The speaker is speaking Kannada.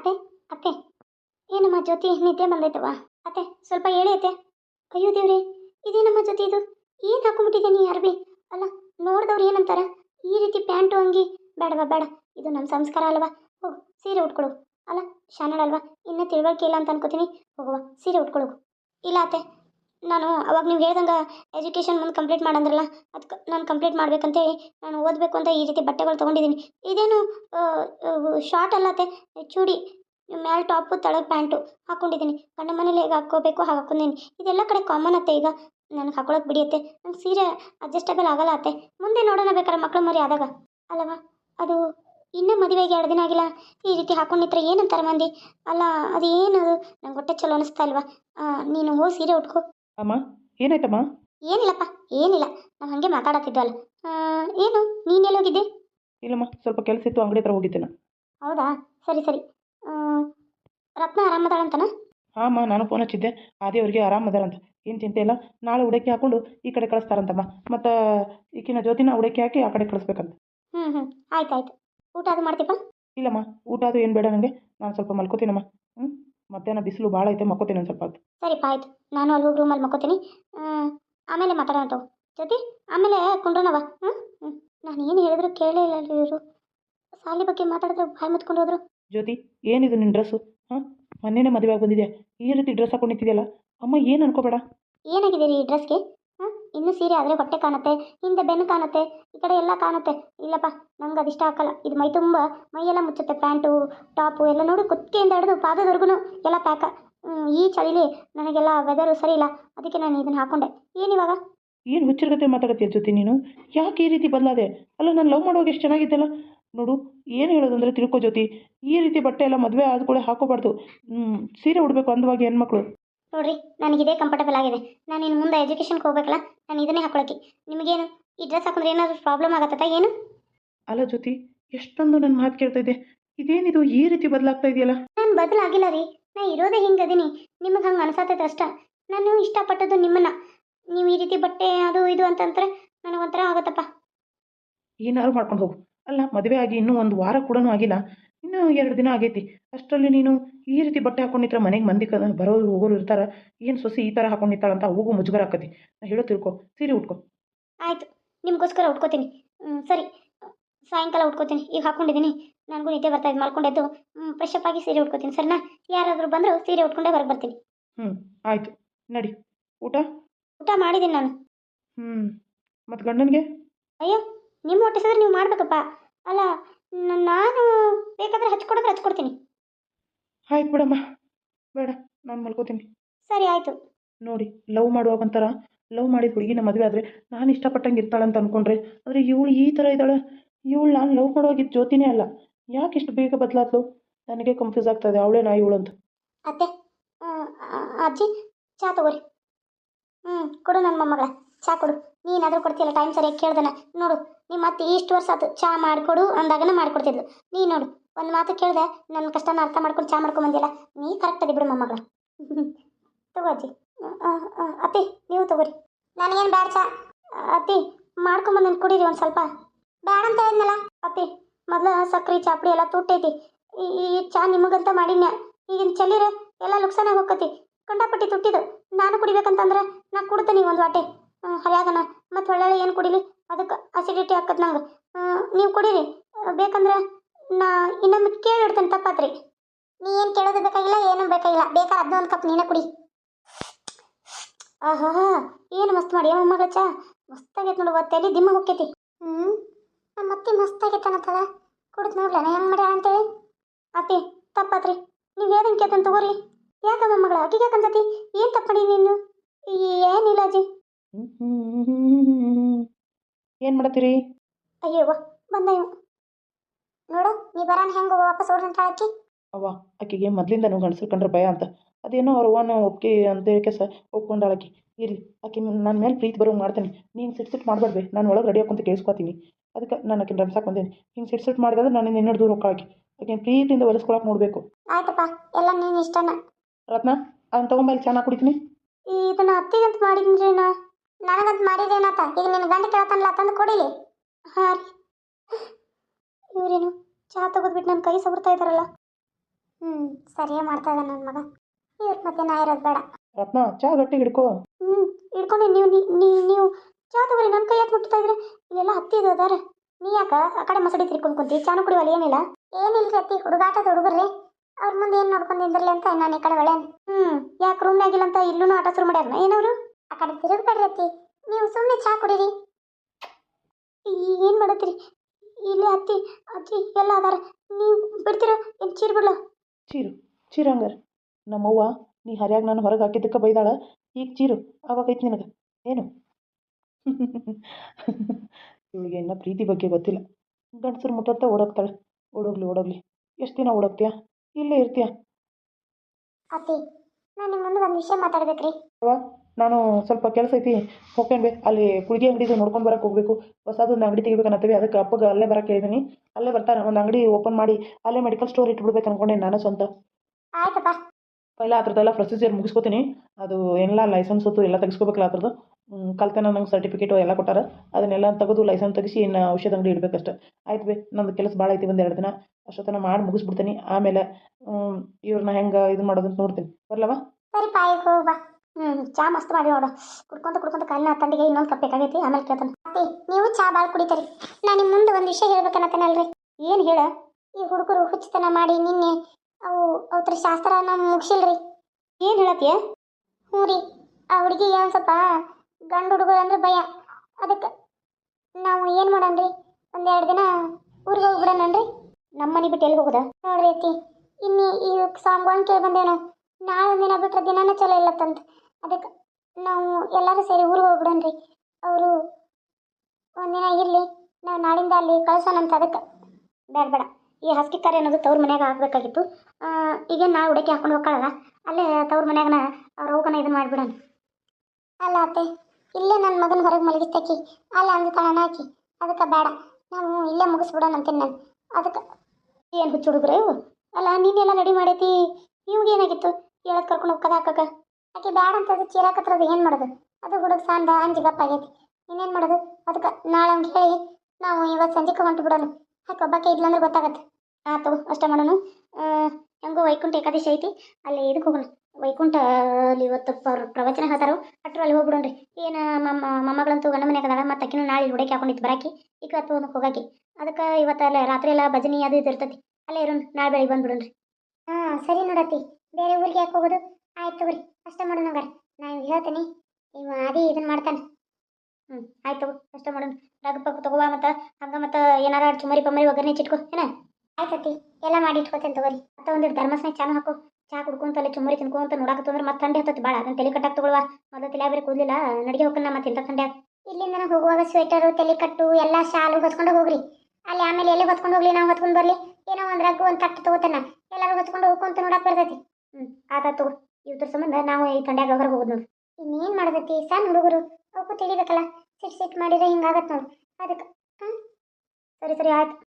ಅತ್ತೆ ಅತ್ತೆ. ಏನಮ್ಮ ಜ್ಯೋತಿ, ನಿದ್ದೆ ಬಂದೈತವ ಅತ್ತೆ, ಸ್ವಲ್ಪ ಹೇಳಿ ಅತ್ತೆ. ಅಯ್ಯೋ ದೇವ್ರಿ, ಇದೇನಮ್ಮ ಜ್ಯೋತಿ ಇದು? ಏನು ಹಾಕೊಂಡ್ಬಿಟ್ಟಿದ್ದೀನಿ ಅರ್ಬಿ? ಅಲ್ಲ, ನೋಡಿದವ್ರು ಏನಂತಾರ? ಈ ರೀತಿ ಪ್ಯಾಂಟು, ಅಂಗಿ, ಬೇಡವಾ, ಬೇಡ. ಇದು ನಮ್ಮ ಸಂಸ್ಕಾರ ಅಲ್ವಾ? ಹೋಗು ಸೀರೆ ಉಟ್ಕೊಳು ಅಲ್ಲ, ಶಾನಳಲ್ವಾ? ಇನ್ನೂ ತಿಳುವಳಿಕೆ ಇಲ್ಲ ಅಂತ ಅನ್ಕೋತೀನಿ. ಹೋಗುವ ಸೀರೆ ಉಟ್ಕೊಳು ಇಲ್ಲ ಅತ್ತೆ ನಾನು ಅವಾಗ ನೀವು ಹೇಳ್ದಂಗೆ ಎಜುಕೇಷನ್ ಮುಂದೆ ಕಂಪ್ಲೀಟ್ ಮಾಡಂದ್ರಲ್ಲ ಅದಕ್ಕೆ ನಾನು ಕಂಪ್ಲೀಟ್ ಮಾಡಬೇಕಂತೆ ನಾನು ಓದಬೇಕು ಅಂತ ಈ ರೀತಿ ಬಟ್ಟೆಗಳು ತೊಗೊಂಡಿದ್ದೀನಿ ಇದೇನು ಶಾರ್ಟ್ ಅಲ್ಲತ್ತೆ ಚೂಡಿ, ಮ್ಯಾಲೆ ಟಾಪು, ತಳಗೆ ಪ್ಯಾಂಟು ಹಾಕ್ಕೊಂಡಿದ್ದೀನಿ ಗಂಡ ಮನೇಲಿ ಹೇಗೆ ಹಾಕ್ಕೋಬೇಕು ಹಾಗೆ ಹಾಕೊಂಡಿದ್ದೀನಿ ಇದೆಲ್ಲ ಕಡೆ ಕಾಮನ್ ಅತ್ತೆ ಈಗ, ನನಗೆ ಹಾಕೊಳಕ್ಕೆ ಬಿಡಿಯತ್ತೆ ನಂಗೆ ಸೀರೆ ಅಡ್ಜಸ್ಟಬಲ್ ಆಗಲ್ಲ ಅತ್ತೆ. ಮುಂದೆ ನೋಡೋಣ ಬೇಕಾದ್ರೆ ಮಕ್ಕಳು ಮರಿ ಆದಾಗ. ಅಲ್ಲವಾ, ಅದು ಇನ್ನೂ ಮದುವೆಗೆ ಎರಡು ದಿನ ಆಗಿಲ್ಲ. ಈ ರೀತಿ ಹಾಕೊಂಡು ನಿಂತ್ರೆ ಏನಂತಾರೆ ಮಂದಿ? ಅಲ್ಲ ಅದು ಏನದು ನಂಗೆ ಹೊಟ್ಟೆ ಚಲೋ ಅನಿಸ್ತಾ ಇಲ್ವಾ? ನೀನು ಹೋಗಿ ಸೀರೆ ಉಟ್ಕೋ. ಅಮ್ಮ ಏನಾಯ್ತಮ್ಮ? ಏನಿಲ್ಲಪ್ಪ ಏನಿಲ್ಲ. ನಾವು ಹಂಗೆ ಮಾತಾಡತ್ತಿದ್ದಲ್ಲ. ಏನು ಏನು ಎಲ್ಲಿ ಹೋಗಿದ್ದೆ ಇಲ್ಲಮ್ಮ ಸ್ವಲ್ಪ ಕೆಲಸ ಇತ್ತು ಅಂಗಡಿ ಹತ್ರ ಹೋಗಿದ್ದೆ ನಾನು ಹೌದಾ? ಸರಿ ಸರಿ. ರತ್ನ ಆರಾಮದಾಳಂತನ ಹಾಂ ಅಮ್ಮ ನಾನು ಫೋನ್ ಹಚ್ಚಿದ್ದೆ. ಆದಿ ಅವ್ರಿಗೆ ಆರಾಮದಾರಂತ ಏನು ಚಿಂತೆ ಇಲ್ಲ. ನಾಳೆ ಉಡಕ್ಕೆ ಹಾಕೊಂಡು ಈ ಕಡೆ ಕಳಿಸ್ತಾರಂತಮ್ಮ. ಮತ್ತು ಈಕಿನ ಜ್ಯೋತಿನ ಉಡಕ್ಕೆ ಹಾಕಿ ಆ ಕಡೆ ಕಳಿಸ್ಬೇಕಂತ. ಹ್ಞೂ ಹ್ಞೂ ಆಯ್ತು ಆಯ್ತು. ಊಟ ಅದು ಮಾಡ್ತೀಪ್ಪ ಇಲ್ಲಮ್ಮ ಊಟ ಅದು ಏನು ಬೇಡ ನನಗೆ ನಾನು ಸ್ವಲ್ಪ ಮಲ್ಕೋತೀನಮ್ಮ. ಮಧ್ಯಾಹ್ನ ಬಿಸಿಲು ಭಾಳ ಐತೆ ಮಕ್ಕೋತೀನಿ ಒಂದು ಸ್ವಲ್ಪ ಹೊತ್ತು. ಸರಿಪ್ಪ ಆಯ್ತು. ನಾನು ಅಲ್ಲಿ ಹೋಗಿ ರೂಮಲ್ಲಿ ಮಕ್ಕೋತೀನಿ. ಆಮೇಲೆ ಮಾತಾಡೋಣ ತಗೋ. ಜೊತೆ ಆಮೇಲೆ ಕುಂಡ್ರೋಣವ ಹ್ಞೂ ಹ್ಞೂ ನಾನು ಏನು ಹೇಳಿದ್ರು ಕೇಳೇ ಇಲ್ಲ ಇವರು. ಸಾಲಿ ಬಗ್ಗೆ ಮಾತಾಡಿದ್ರೆ ಬಾಯಿ ಮುತ್ಕೊಂಡು ಹೋದ್ರು. ಜ್ಯೋತಿ ಏನಿದು ನಿನ್ನ ಡ್ರೆಸ್ಸು? ಹಾಂ? ಮೊನ್ನೆನೇ ಮದುವೆ ಆಗಿ ಬಂದಿದೆ ಈ ರೀತಿ ಡ್ರೆಸ್ ಹಾಕೊಂಡು ನಿಂತಿದೆಯಲ್ಲ ಅಮ್ಮ ಏನು ಅನ್ಕೋಬೇಡ? ಏನಾಗಿದೆ ರೀ ಈ ಡ್ರೆಸ್ಗೆ? ಇನ್ನೂ ಸೀರೆ ಆದರೆ ಹೊಟ್ಟೆ ಕಾಣುತ್ತೆ, ಹಿಂದೆ ಬೆನ್ನು ಕಾಣುತ್ತೆ, ಈ ಕಡೆ ಎಲ್ಲ ಕಾಣುತ್ತೆ. ಇಲ್ಲಪ್ಪ, ನಂಗೆ ಅದು ಇಷ್ಟ ಆಗಲ್ಲ ಇದು ಮೈ ತುಂಬ, ಮೈಯೆಲ್ಲ ಮುಚ್ಚುತ್ತೆ, ಪ್ಯಾಂಟು, ಟಾಪು, ಎಲ್ಲ ನೋಡು, ಕುತ್ತಿಗೆಯಿಂದ ಹಿಡಿದು ಪಾದದವರೆಗೂ ಎಲ್ಲ ಪ್ಯಾಕ. ಈ ಚಳಿಲಿ ನನಗೆಲ್ಲ ವೆದರು ಸರಿ ಇಲ್ಲ. ಅದಕ್ಕೆ ನಾನು ಇದನ್ನು ಹಾಕೊಂಡೆ. ಏನಿವಾಗ ಏನು ಹುಚ್ಚರ್ಗತೆ ಮಾತಾಡತ್ತೀಯ ಜೊತೆ ನೀನು? ಯಾಕೆ ಈ ರೀತಿ ಬದಲಾದೆ? ಅಲ್ಲ, ನಾನು ಲವ್ ಮಾಡುವಾಗ ಎಷ್ಟು ಚೆನ್ನಾಗಿದ್ದಲ್ಲ? ನೋಡು, ಏನು ಹೇಳೋದಂದ್ರೆ ತಿಳ್ಕೊ ಜ್ಯೋತಿ. ಈ ರೀತಿ ಬಟ್ಟೆ ಎಲ್ಲ ಮದುವೆ ಆದ ಕೂಡ ಹಾಕೋಬಾರ್ದು ಸೀರೆ ಉಡಬೇಕು ಅಂದವಾಗಿ ಹೆಣ್ಮಕ್ಳು. ನೋಡ್ರಿ ಇದೇ ಕಂಫರ್ಟಬಲ್ ಆಗಿದೆ. ನಾನು ಇನ್ನು ಮುಂದೆ ಎಜುಕೇಷನ್ಗೆ ಹೋಗ್ಬೇಕಲ್ಲ ನಾನು ಇದನ್ನೇ ಹಾಕೊಳಕ್ಕೆ. ನಿಮಗೇನು ಈ ಡ್ರೆಸ್ ಹಾಕೊಂಡ್ರೆ ಏನಾದರೂ ಪ್ರಾಬ್ಲಮ್ ಆಗತ್ತಾ ಏನು? ಅಲ್ಲ ಜ್ಯೋತಿ ಎಷ್ಟೊಂದು ನನ್ನ ಮಾತು ಕೇಳ್ತಾ ಇದೆ ಇದೇನಿದು ಈ ರೀತಿ ಬದಲಾಗ್ತಾ ಇದೆಯಲ್ಲ? ನಾನು ಬದಲಾಗಿಲ್ಲ ರೀ. ನಾ ಇರೋದೇ ಹಿಂಗೆ ಅದೀನಿ. ನಿಮಗೆ ಹಂಗೆ ಅನ್ಸತ್ತೈತೆ ಅಷ್ಟ. ನಾನು ಇಷ್ಟಪಟ್ಟದ್ದು ನಿಮ್ಮನ್ನ. ನೀವು ಈ ರೀತಿ ಬಟ್ಟೆ ಅದು ಇದು ಅಂತಂದ್ರೆ ನನಗೊಂಥರ ಆಗತ್ತಪ್ಪ. ಏನಾದ್ರು ಮಾಡ್ಕೊಂಡು ಹೋಗು. ಅಲ್ಲ ಮದುವೆ ಆಗಿ ಇನ್ನೂ ಒಂದು ವಾರ ಕೂಡ ಆಗಿಲ್ಲ. ಇನ್ನೂ ಎರಡು ದಿನ ಆಗೈತಿ. ಅಷ್ಟರಲ್ಲಿ ನೀನು ಈ ರೀತಿ ಬಟ್ಟೆ ಹಾಕೊಂಡಿದ್ರೆ ಮನೆಗೆ ಮಂದಿ ಕ ಬರೋರು ಹೋಗೋರು ಇರ್ತಾರೆ. ಏನು ಸೊಸಿ ಈ ಥರ ಹಾಕೊಂಡು ನಿಂತಾಳಂತ ಹೋಗು ಮುಜುಗರ ಆಕತಿ. ನಾ ಹೇಳೋ ತಿಳ್ಕೊ. ಸೀರೆ ಉಟ್ಕೊ. ಆಯಿತು. ನಿಮಗೋಸ್ಕರ ಉಟ್ಕೋತೀನಿ. ಸರಿ. ಸಾಯಂಕಾಲ ಉಟ್ಕೋತೀನಿ. ಈಗ ಹಾಕೊಂಡಿದ್ದೀನಿ ನನಗೂ ನಿದ್ದೆ ಬರ್ತಾ ಇದೆ. ಮಲ್ಕೊಂಡೆದ್ದು ಫ್ರೆಶ್ ಅಪ್ ಆಗಿ ಸೀರೆ ಉಟ್ಕೋತೀನಿ. ಸರಿನಾ? ಯಾರಾದರೂ ಬಂದರೂ ಸೀರೆ ಉಟ್ಕೊಂಡೇ ಹೊರಗೆ ಬರ್ತೀನಿ. ಹ್ಞೂ ಆಯಿತು. ನಡಿ. ಊಟ? ಊಟ ಮಾಡಿದ್ದೀನಿ ನಾನು. ಹ್ಞೂ ಮತ್ತು ಗಂಡನಿಗೆ? ಅಯ್ಯೋ ನಿಮ್ಮ ಹೊಟ್ಟಿಸಿದ್ರೆ ನೀವು ಮಾಡಬೇಕಪ್ಪ. ಅಲ್ಲ ನಾನು ಬೇಕಾದ್ರೆ ಹಚ್ಕೊಡಿದ್ರೆ ಹಚ್ಕೊಡ್ತೀನಿ ಆಯ್ತು ಬಿಡಮ್ಮ. ಬೇಡ ನಾನು ಮಲ್ಕೋತೀನಿ. ಸರಿ ಆಯಿತು. ನೋಡಿ ಲವ್ ಮಾಡುವಾಗ ಒಂಥರ ಲವ್ ಮಾಡಿದ ಹುಡುಗಿನ ಮದುವೆ ಆದರೆ ನಾನು ಇಷ್ಟಪಟ್ಟಂಗೆ ಇರ್ತಾಳೆ ಅಂತ ಅಂದ್ಕೊಂಡ್ರೆ ಆದರೆ ಇವಳು ಈ ಥರ ಇದ್ದಾಳೆ ಇವಳು ನಾನು ಲವ್ ಮಾಡುವಾಗಿದ್ದು ಜ್ಯೋತಿನೇ ಅಲ್ಲ. ಯಾಕೆ ಇಷ್ಟು ಬೇಗ ಬದಲಾದ್ಲು? ನನಗೆ ಕನ್ಫ್ಯೂಸ್ ಆಗ್ತದೆ ಅವಳೇ ನಾ ಇವಳು ಅಂತ ಅತ್ತೆ ಅಜ್ಜಿ ಚಾ ತಗೋರಿ. ಹ್ಞೂ ಕೊಡು ನನ್ನ ಮೊಮ್ಮಗಳ ಚಾ ಕೊಡು. ನೀನಾದರೂ ಕೊಡ್ತೀಯಲ್ಲ ಟೈಮ್ ಸರಿಯಾಗಿ ಕೇಳ್ದನ? ನೋಡು, ನಿಮ್ಮ ಅತ್ತೆ ಇಷ್ಟು ವರ್ಷ ಅದು ಚಾ ಮಾಡಿಕೊಡು ಅಂದಾಗನ ಮಾಡಿಕೊಡ್ತಿದ್ಲು. ನೀ ನೋಡು, ಒಂದು ಮಾತು ಕೇಳಿದೆ ನನ್ನ ಕಷ್ಟನ ಅರ್ಥ ಮಾಡ್ಕೊಂಡು ಚಾ ಮಾಡ್ಕೊಂಬಂದಿಲ್ಲ ನೀ ಕರೆಕ್ಟ್ ಬಿಡು ಮೊಮ್ಮಗಳ. ತಗೋ ಅಜ್ಜಿ. ಅತ್ತಿ, ನೀವು ತಗೋರಿ. ನನಗೇನು ಬೇಡ ಚಾ? ಅತ್ತಿ ಮಾಡ್ಕೊಂಬಂದು ಕುಡೀರಿ ಒಂದು ಸ್ವಲ್ಪ. ಬೇಡ ಅಂತ ಹೇಳಿದ್ನಲ್ಲ? ಅತ್ತಿ, ಮೊದಲು ಸಕ್ಕರೆ ಚಾಪಡಿ ಎಲ್ಲ ತುಟ್ಟೈತಿ. ಈ ಈ ಚಾ ನಿಮಗಂತ ಮಾಡಿನ ಈಗಿನ ಚಳಿರ ಎಲ್ಲ ಲುಕ್ಸಾನಾಗ ಹೋಗತಿ ಕಂಡಾಪಟ್ಟಿ ತುಟ್ಟಿದು ನಾನು ಕುಡಿಬೇಕಂತಂದ್ರೆ ನಾ ಕುಡ್ತೀನಿ ಒಂದು ವಾಟೆ. ಹರಿಯಾಗನ ಮತ್ತು ಹೊಳ್ಳೆ ಏನು ಕುಡಿಲಿ? ಅದಕ್ಕೆ ಅಸಿಡಿಟಿ ಆಕತ್ ನಂಗೆ. ನೀವು ಕುಡೀರಿ. ಬೇಕಂದ್ರೆ ನಾ ಇನ್ನೊಮ್ಮೆ ಕೇಳಿಡ್ತೇನೆ ತಪ್ಪಾತ್ರಿ. ನೀ ಏನು ಕೇಳೋದು ಬೇಕಾಗಿಲ್ಲ, ಏನು ಬೇಕಾಗಿಲ್ಲ. ಬೇಕಾದ್ರೆ ಅದನ್ನ ಒಂದು ಕಪ್ ನೀನೇ ಕುಡಿ. ಆಹಾ, ಏನು ಮಸ್ತ್ ಮಾಡಿ ಏನು ಮಗಳ ಚಾ? ಮಸ್ತಾಗೈತೆ ನೋಡು ತಲೆ ದಿಮ್ಮ ಹೊಕ್ಕೈತಿ. ಹ್ಞೂ ನಮ್ಮ ಮತ್ತೆ ಮಸ್ತಾಗೈತೆ ಅನ್ನತ್ತದ ಕುಡಿದು ನೋಡ್ಲಣ ಹೆಂಗೆ ಮಾಡ್ಯಾಳ ಅಂತೇಳಿ. ಅತ್ತಿ, ತಪ್ಪಾತ್ರಿ. ನೀವು ಹೇಳ್ದಂಗೆ ಕೇಳ್ತಾನೆ ತಗೋರಿ. ಯಾಕಮ್ಮ ಮಗಳ? ಅಕ್ಕಿಗೆ ಯಾಕಂತತಿ ಏನು ತಪ್ಪು ಮಾಡಿ ನೀನು? ಏನಿಲ್ಲ ಅಜ್ಜಿ. ಏನು ಮಾಡತ್ತೀರಿ ಅಯ್ಯವ್ವ ಬಂದ ಇವ. ನೋಡು ನೀ ಬರಾನ ಹೆಂಗೆ ವಾಪಸ್ ಓಡ್ರಂತ ಆಕಿ ಅವ್ವ ಆಕೆಗೆ ಮೊದಲಿಂದನೂ ಗಂಡಸ್ರು ಕಂಡ್ರೆ ಭಯ ಅಂತ. ಅದೇನೋ ಅವ್ರ ಅವ್ವನ ಒಪ್ಪಿಗೆ ಅಂತ ಹೇಳಿ ಸ ಒಪ್ಕೊಂಡಾಳ ಆಕಿ ಇರಲಿ ಆಕೆ ನನ್ನ ಮೇಲೆ ಪ್ರೀತಿ ಬರೋ ಮಾಡ್ತೀನಿ. ನೀನು ಸಿಟ್ ಸಿಟ್ ಮಾಡಬೇಡ್ರಿ ನಾನು ಒಳಗೆ ರೆಡಿ ಹಾಕೊಂತ ಕೇಳಿಸ್ಕೊತೀನಿ. ಅದಕ್ಕೆ ನಾನು ಆಕಿನ ರಂಸಾಕ್ ಬಂದೇನೆ. ಹಿಂಗೆ ಸಿಟ್ ಸಿಟ್ ಮಾಡಿದ್ರೆ ನಾನು ಇನ್ನೂ ದೂರ ಹೋಗಿ ಆಕೆ ಪ್ರೀತಿಯಿಂದ ಒಲಿಸ್ಕೊಳಕ್ಕೆ ನೋಡಬೇಕು. ಆಯ್ತಪ್ಪ ಎಲ್ಲ ನೀನು ಇಷ್ಟನ. ರತ್ನ ಅದನ್ನ ತೊಗೊಂಬಲ್ಲಿ ಚೆನ್ನಾಗಿ ಕುಡಿತೀನಿ. ಇದನ್ನ ಅತ್ತಿಗಂತ ಮಾಡಿದ್ರಿ ನಾ. ನನಗಂತ ಮಾಡಿದೇನಾತ ಈಗ ನಿನ್ನ ಗಂಡ ಕೇಳತ್ತಲ್ಲ ತಂದು ಕೊಡಿಲಿ. ಹಾಂ ರೀ. ಇವರೇನು ಚಹಾ ತೆಗೆದ್ಬಿಟ್ಟು ನನ್ನ ಕೈ ಸವರ್ತಾ ಇದ್ದಾರಲ್ಲ. ಹ್ಞೂ ಸರಿಯೇ ಮಾಡ್ತಾ ಇದ್ದಾನೆ ನನ್ನ ಮಗ. ಇವ್ರ ಮತ್ತೆ ನಾ ಇರೋದು ಬೇಡ. ರತ್ನ ಚಹಾ ಗಟ್ಟಿಗೆ ಹಿಡ್ಕೋ. ಹ್ಞೂ ಹಿಡ್ಕೊಂಡು ನೀವು ನೀ- ನೀವು ಚಹಾ ತಗೋರಿ ನನ್ನ ಕೈ ಯಾಕೆ ಮುಟ್ತಾ ಇದ್ರೆ? ಇಲ್ಲೆಲ್ಲ ಹತ್ತಿ ಇದು ಅದಾರ. ನೀ ಯಾಕ ಆ ಕಡೆ ಮಸಡಿ ತಿರ್ಕೊಂಡು ಕುಂತಿ? ಚಾನು ಕುಡಿವಲ್ಲ ಏನಿಲ್ಲ? ಏನಿಲ್ಲ ಅತ್ತಿ ಹುಡುಗಾಟದ ಹುಡುಗರ್ರಿ. ಅವ್ರ ಮುಂದೆ ಏನು ನೋಡ್ಕೊಂಡು ನಿಂದಿರ್ಲಿ ಅಂತ ನಾನು ಈ ಕಡೆ ಒಳ್ಳೆ ಹ್ಞೂ ಯಾಕೆ ರೂಮ್ನಾಗಿಲ್ಲ ಅಂತ ಇಲ್ಲೂ ಆಟ ಶುರು ಮಾಡ್ಯಾರ ಏನವರು? ಆ ಕಡೆ ತಿರುಗ್ಬೇಡ್ರಿ ನೀವು ಸುಮ್ಮನೆ ಚಾ ಕುಡೀರಿ. ಏನು ಮಾಡತ್ತೀರಿ ಇಲ್ಲಿ ಅತ್ತಿ ಅಜ್ಜಿ ಎಲ್ಲ ಅದಾರ. ನೀವು ಬಿಡ್ತೀರ ಏನು ಚೀರ್ ಬಿಡ್ಲ? ಚೀರು ಚೀರು ಹಂಗಾರೆ. ನಮ್ಮವ್ವ ನೀ ಹರ್ಯಾಗ ನಾನು ಹೊರಗೆ ಹಾಕಿದ್ದಕ್ಕೆ ಬೈದಾಳ. ಈಗ ಚೀರು ಅವಾಗೈತೆ ನಿನಗೆ. ಏನು? ಇವಳಿಗೆ ಇನ್ನ ಪ್ರೀತಿ ಬಗ್ಗೆ ಗೊತ್ತಿಲ್ಲ. ಗಂಡಸರು ಮುಟ್ಟತ್ತ ಓಡೋಗ್ತಾಳೆ. ಓಡೋಗ್ಲಿ ಓಡೋಗ್ಲಿ. ಎಷ್ಟು ದಿನ ಓಡೋಗ್ತೀಯ? ಇಲ್ಲೇ ಇರ್ತೀಯ? ಅತ್ತಿ ನಾನು ನಿಮ್ಮ ಮುಂದೆ ಒಂದು ವಿಷಯ ಮಾತಾಡ್ಬೇಕ್ರಿ. ನಾನು ಸ್ವಲ್ಪ ಕೆಲಸ ಐತಿ ಹೋಗ್ತೇನೆ ಬೇ ಅಲ್ಲಿ ಕುಳ್ಗಿ ಅಂಗಡಿದು ನೋಡ್ಕೊಂಡು ಬರಕ್ಕೆ ಹೋಗಬೇಕು. ಹೊಸದೊಂದು ಅಂಗಡಿ ತೆಗಿಬೇಕನ್ನತ್ತೀವಿ ಅದಕ್ಕೆ ಅಪ್ಪಗೆ ಅಲ್ಲೇ ಬರಕ್ಕೆ ಹೇಳಿದ್ದೀನಿ ಅಲ್ಲೇ ಬರ್ತಾರೆ ಒಂದು ಅಂಗಡಿ ಓಪನ್ ಮಾಡಿ ಅಲ್ಲೇ ಮೆಡಿಕಲ್ ಸ್ಟೋರ್ ಇಟ್ಬಿಡ್ಬೇಕು ಅನ್ಕೊಂಡೆ ನಾನು ಸ್ವಂತ. ಆಯ್ತಪ್ಪ. ಪೈಲ ಅದ್ರದ್ದೆಲ್ಲ ಪ್ರೊಸೀಜರ್ ಮುಗಿಸ್ಕೊತೀನಿ. ಅದು ಎಲ್ಲ ಲೈಸೆನ್ಸ್ ಹೊತ್ತು ಎಲ್ಲ ತೆಗಿಸ್ಕೋಬೇಕಲ್ಲ ಅದ್ರದ್ದು. ಕಲ್ತನ ನಂಗೆ ಸರ್ಟಿಫಿಕೇಟು ಎಲ್ಲ ಕೊಟ್ಟಾರ. ಅದನ್ನೆಲ್ಲ ತೆಗೆದು ಲೈಸೆನ್ಸ್ ತೆಗಿಸಿ ಇನ್ನು ಔಷಧ ಅಂಗಡಿ ಇಡಬೇಕಷ್ಟೆ ಆಯ್ತು ಬೇ ನಂದು ಕೆಲಸ ಭಾಳ ಐತಿ ಒಂದು ಎರಡು ದಿನ. ಅಷ್ಟೊತ್ತನ ಮಾಡಿ ಮುಗಿಸ್ಬಿಡ್ತೀನಿ. ಆಮೇಲೆ ಇವ್ರನ್ನ ಹೆಂಗೆ ಇದು ಮಾಡೋದಂತ ನೋಡ್ತೀನಿ. ಬರ್ಲವಾ? ಹ್ಞೂ ಚಾ ಮಸ್ತ್ ಮಾಡಿ ನೋಡು. ಕುಡ್ಕೊಂತ ಕುಡ್ಕೊಂತ ಕಾಲಿನ ತಂಡಿಗೆ ಇನ್ನೊಂದು ಕಪ್ ಬೇಕಾಗೈತಿ ಆಮೇಲೆ ಕೇಳ್ತಾನೆ. ಅತ್ತಿ ನೀವು ಚಾ ಭಾಳ ಕುಡಿತರಿ. ನಾನು ನಿಮ್ಮ ಮುಂದೆ ಒಂದು ವಿಷಯ ಹೇಳ್ಬೇಕನ್ನತ್ತೇನಲ್ರಿ? ಏನು ಹೇಳ? ಈ ಹುಡುಗರು ಹುಚ್ಚತನ ಮಾಡಿ ನಿನ್ನೆ ಅವು ಅವ್ರ ಶಾಸ್ತ್ರನ ಮುಗಿಸಿಲ್ರಿ. ಏನು ಹೇಳತ್ತೀಯ? ಹ್ಞೂ ರೀ ಆ ಹುಡುಗಿಗೆ ಒಂದು ಸ್ವಲ್ಪ ಗಂಡು ಹುಡುಗರು ಅಂದ್ರೆ ಭಯ. ಅದಕ್ಕೆ ನಾವು ಏನು ಮಾಡೋಣ್ರಿ? ಒಂದೆರಡು ದಿನ ಊರಿಗೆ ಹೋಗ್ಬಿಡೋಣನ್ರಿ ನಮ್ಮ ಮನೆ ಬಿಟ್ಟು ಎಲ್ಲಿ ಹೋಗುದ? ನೋಡ್ರಿ ಅತ್ತಿ ಇನ್ನು ಈ ಸಾಂಗ್ವಾನ್ ಕೇಳಿ ಬಂದೇನು. ನಾಳೆ ದಿನ ಬಿಟ್ಟರೆ ದಿನಾನೇ ಚಲೋ ಇಲ್ಲತ್ತಂತ. ಅದಕ್ಕೆ ನಾವು ಎಲ್ಲರೂ ಸೇರಿ ಊರಿಗೆ ಹೋಗ್ಬಿಡೋಣ್ರಿ. ಅವರು ಒಂದಿನ ಇರಲಿ, ನಾವು ನಾಳಿಂದ ಅಲ್ಲಿ ಕಳ್ಸೋಣಂತ ಅದಕ್ಕೆ. ಬೇಡ ಬೇಡ. ಈ ಹಸ್ಕಿ ಕರೆ ಅನ್ನೋದು ತವ್ರ ಮನ್ಯಾಗ ಆಗಬೇಕಾಗಿತ್ತು. ಈಗ ನಾವು ಉಡಕ್ಕೆ ಹಾಕೊಂಡು ಹೋಗ್ಕೊಳ್ಳಲ್ಲ ಅಲ್ಲೇ ತವ್ರ ಮನ್ಯಾಗನ ಅವ್ರು ಹೋಗೋಣ ಇದನ್ನ ಮಾಡಿಬಿಡೋಣ. ಅಲ್ಲ ಅತ್ತೆ, ಇಲ್ಲೇ ನನ್ನ ಮಗನ ಹೊರಗೆ ಮಲಗಿಸ್ತಕ್ಕಿ ಅಲ್ಲೇ ಅಂದು ತಳಣ ಹಾಕಿ. ಅದಕ್ಕೆ ಬೇಡ, ನಾವು ಇಲ್ಲೇ ಮುಗಿಸ್ಬಿಡೋಣ ಅಂತೀನಿ ನಾನು. ಅದಕ್ಕೆ ಏನು ಹುಚ್ಚು ಹುಡುಗ್ರೆ ಅಲ್ಲ, ನೀನೆಲ್ಲ ರೆಡಿ ಮಾಡೈತಿ. ನಿಮ್ಗೆ ಏನಾಗಿತ್ತು? ಹೇಳೋದು ಕರ್ಕೊಂಡು ಹೋಗ್ಕದ ಹಾಕಕ ಆಕೆ ಬ್ಯಾಡ ಅಂತ ಅದು ಚೀರಾಕತ್ರದ ಏನು ಮಾಡೋದು? ಅದು ಹುಡುಗ ಸಾಂದ ಅಂಜಿ ಗಪ್ಪಾಗೈತಿ ಇನ್ನೇನು ಮಾಡೋದು? ಅದಕ್ಕೆ ನಾಳೆ ಅವ್ನು ಹೇಳಿ, ನಾವು ಇವತ್ತು ಸಂಜೆಗೆ ಹೊಂಟು ಬಿಡೋಣ ಹಾಕಿ ಒಬ್ಬಾಕೆ ಇದ್ಲಂದ್ರೆ ಗೊತ್ತಾಗತ್ತೆ. ಆತು ಅಷ್ಟೇ ಮಾಡೋಣ ಹೆಂಗೋ ವೈಕುಂಠ ಏಕಾದಶಿ ಐತಿ, ಅಲ್ಲಿ ಇದಕ್ಕೆ ಹೋಗೋಣ. ವೈಕುಂಠ ಅಲ್ಲಿ ಇವತ್ತು ಪ್ರವಚನ ಹೇಳ್ತಾರೋ, ಅಟ್ರು ಅಲ್ಲಿ ಹೋಗ್ಬಿಡೋಣ್ರಿ ಏನು ಮಮ್ಮ, ಮೊಮ್ಮಗಳಂತೂ ಗಂಡ ಮನೆಗೆ ಅದಾಳ ಮತ್ತೆ ಅಕ್ಕಿನೂ ನಾಳೆ ಹುಡುಕಿ ಹಾಕೊಂಡಿತ್ತು ಬರಾಕಿ. ಇವತ್ತು ಒಂದು ಹೋಗಾಕಿ. ಅದಕ್ಕೆ ಇವತ್ತು ರಾತ್ರಿ ಎಲ್ಲ ಭಜನಿ ಅದು ಇದು ಇರ್ತೈತಿ. ಅಲ್ಲೇ ಇರೋಣ, ನಾಳೆ ಬೆಳಿಗ್ಗೆ ಬಂದ್ಬಿಡೋಣ್ರಿ ಹಾಂ, ಸರಿ ನೋಡತ್ತಿ. ಬೇರೆ ಊರಿಗೆ ಯಾಕೆ ಹೋಗೋದು? ಆಯ್ತು ತಗೋರಿ, ಅಷ್ಟೇ ಮಾಡೋಣ ಹಂಗಾರೆ. ನಾನು ಹೇಳ್ತೀನಿ, ಇವ ಅದೇ ಇದನ್ನ ಮಾಡ್ತಾನೆ. ಹ್ಞೂ ಆಯ್ತು ತಗೋ, ಅಷ್ಟೇ ಮಾಡೋಣ. ರಗ್ ಪಗ್ ತಗೋವಾ ಮತ್ತು, ಹಂಗೆ ಮತ್ತು ಏನಾರ ಚುಮರಿ ಪಮರಿ ಒಗ್ಗರಣೆ ಚಿಟ್ಕೋ ಏನ? ಆಯ್ತತಿ ಎಲ್ಲ ಮಾಡಿ ಇಟ್ಕೋತೇನೆ ತಗೋರಿ. ಮತ್ತು ಒಂದಿಟ್ಟು ಧರ್ಮಸ್ನಾಗ ಚಾನು ಹಾಕು. ಚಾ ಕುಡ್ಕೊಂತ ಅಲ್ಲಿ ಚುಮರಿ ತಿನ್ಕೊಂತ ನೋಡಾಕತ್ತು ಅಂದ್ರೆ ಮತ್ತೆ ಥಂಡಿ ಹತ್ತತ್ತು ಭಾಳ ಅದನ್ನ ತಲೆ ಕಟ್ಟಾಕ್ ತಗೊಳ್ವಾ. ಮೊದಲು ತಲೆ ಬೇರೆ ಕೂದಲಿಲ್ಲ, ನಡಿಗೆ ಹೋಗೋಣ ಮತ್ತೆ ಇಂಥ ಥಂಡಿ ಇಲ್ಲಿಂದ ಹೋಗುವಾಗ ಸ್ವೆಟರು ತಲೆ ಕಟ್ಟು, ಎಲ್ಲ ಶಾಲು ಹೊತ್ಕೊಂಡು ಹೋಗ್ರಿ. ಅಲ್ಲಿ ಆಮೇಲೆ ಎಲ್ಲಿ ಹೊತ್ಕೊಂಡು ಹೋಗ್ಲಿ, ನಾವು ಹೊತ್ಕೊಂಡು ಬರಲಿ. ಏನೋ ಒಂದು ರಗ್ಗು, ಒಂದು ತಟ್ಟು ತಗೋತಾನ ಎಲ್ಲರೂ ಹೊತ್ಕೊಂಡು ಹೋಗ್ಕೊಂತ ನೋಡಕ್ ಬರ್ತೈತಿ. ಹ್ಞೂ ಆತಾತು ಇವ್ರ ಸಂಬಂಧ ನಾವು ಈ ತಂಡ್ಯಾಗ ಹೊರಗೆ ಹೋಗೋದು ನೋಡಿ. ಇನ್ನೇನು ಮಾಡ್ದೈತಿ ಸಣ್ಣ ಹುಡುಗರು. ಅವಕ್ಕೂ ತಿಳಿಬೇಕಲ್ಲ. ಸಿಟ್ ಸಿಟ್ ಮಾಡಿದ್ರೆ ಹಿಂಗಾಗತ್ತೆ ನೋಡು. ಅದಕ್ಕೆ ಹಾಂ ಸರಿ ಸರಿ, ಆಯ್ತು.